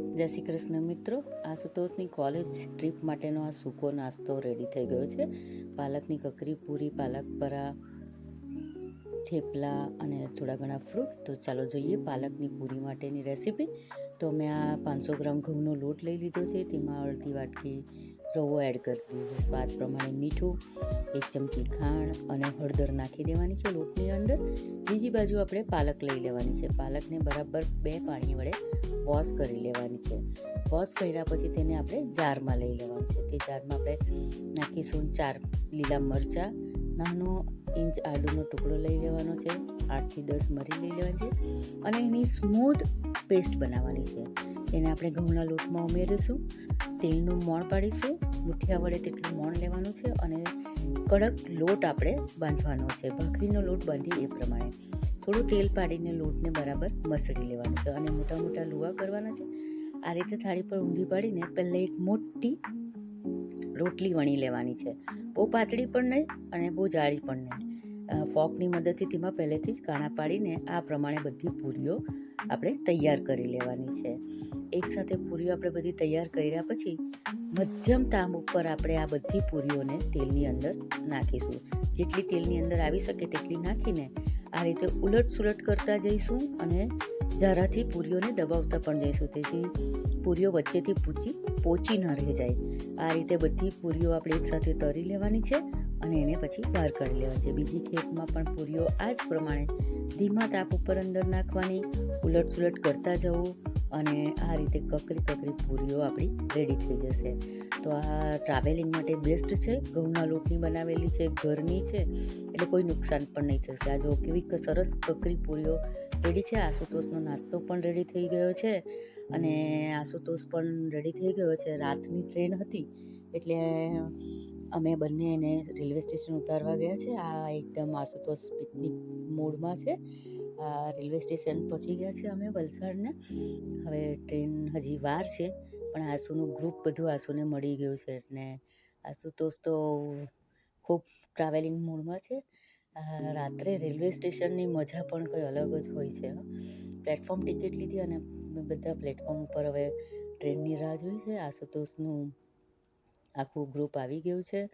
જય શ્રી કૃષ્ણ મિત્રો. આશુતોષની college trip માટેનો આ સૂકો નાસ્તો રેડી થઈ ગયો છે. પાલકની કકરી, પૂરી પાલક પરા થેપલા અને થોડા ઘણા ફ્રૂટ તો ચાલો જોઈએ પાલકની પૂરી માટેની રેસીપી તો મેં આ પાંચસો ગ્રામ ઘઉંનો લોટ લઈ લીધો છે. તેમાં અડધી વાટકી રવો એડ કરી દીધો. સ્વાદ પ્રમાણે મીઠું, એક ચમચી ખાંડ અને હળદર નાખી દેવાની છે લોટની અંદર. બીજી બાજુ આપણે પાલક લઈ લેવાની છે. પાલકને બરાબર બે પાણી વડે વોશ કરી લેવાની છે. વોશ કર્યા પછી તેને આપણે જારમાં લઈ લેવાનું છે. તે જારમાં આપણે નાખીશું ચાર લીલા મરચાં નાનો ઇંચ આદુનો ટુકડો લઈ લેવાનો છે, આઠથી દસ મરી લઈ લેવાની છે અને એની સ્મૂથ પેસ્ટ બનાવવાની છે. એને આપણે ઘઉંના લોટમાં ઉમેરીશું, તેલનું મોણ પાડીશું, મુઠિયા વડે તેટલું મોણ લેવાનું છે અને કડક લોટ આપણે બાંધવાનો છે. ભાખરીનો લોટ બાંધી એ પ્રમાણે. થોડું તેલ પાડીને લોટને બરાબર મસળી લેવાનું છે અને મોટા મોટા લુવા કરવાના છે. આ રીતે થાળી પર ઊંધી પાડીને પહેલાં એક મોટી રોટલી વણી લેવાની છે. બહુ પાતળી પણ નહીં અને બહુ જાડી પણ નહીં. ફોકની મદદથી તેમાં પહેલેથી જ કાણા પાડીને આ પ્રમાણે બધી પૂરીઓ આપણે તૈયાર કરી લેવાની છે. એકસાથે પૂરીઓ આપણે બધી તૈયાર કર્યા પછી મધ્યમ તામ ઉપર આપણે આ બધી પૂરીઓને તેલની અંદર નાખીશું. જેટલી તેલની અંદર આવી શકે તેટલી નાખીને આ રીતે ઉલટ સુલટ કરતા જઈશું અને ઝારાથી પૂરીઓને દબાવતા પણ જઈશું. તેથી પૂરીઓ વચ્ચેથી પૂછી પોચી ન રહી જાય. આ રીતે બધી પૂરીઓ આપણે એકસાથે તરી લેવાની છે અને એને પછી બહાર કાઢી લેવાની છે. બીજી ખેપમાં પણ પૂરીઓ આ જ પ્રમાણે ધીમા તાપ ઉપર અંદર નાખવાની ઉલટ સુલટ કરતા જવું અને આ રીતે કકરી કકરી પૂરીઓ આપણી રેડી થઈ જશે. તો આ ટ્રાવેલિંગ માટે બેસ્ટ છે. ઘઉંના લોટની બનાવેલી છે, ઘરની છે. એટલે કોઈ નુકસાન પણ નહીં થશે. આ જો કેવી સરસ કકરી પૂરીઓ રેડી છે. આશુતોષનો નાસ્તો પણ રેડી થઈ ગયો છે. અને આશુતોષ પણ રેડી થઈ ગયો છે. રાતની ટ્રેન હતી. એટલે અમે બંને એને રેલવે સ્ટેશન ઉતારવા ગયા છે. આ એકદમ આશુતોષ પિકનિક મૂડમાં છે. રેલવે સ્ટેશન પહોંચી ગયા છે અમે વલસાડને. હવે ટ્રેન હજી વાર છે, પણ આસુનું ગ્રુપ બધું આસુને મળી ગયું છે એટલે આશુતોષ તો ખૂબ ટ્રાવેલિંગ મૂડમાં છે. આ રાત્રે રેલવે સ્ટેશનની મજા પણ કંઈ અલગ જ હોય છે. પ્લેટફોર્મ ટિકિટ લીધી અને બધા પ્લેટફોર્મ ઉપર હવે ટ્રેનની રાહ જોઈ છે. આશુતોષનું આખું ગ્રુપ આવી ગયું છે.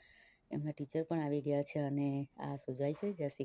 એમના ટીચર પણ આવી ગયા છે અને આ સુજાય છે. જય શ્રી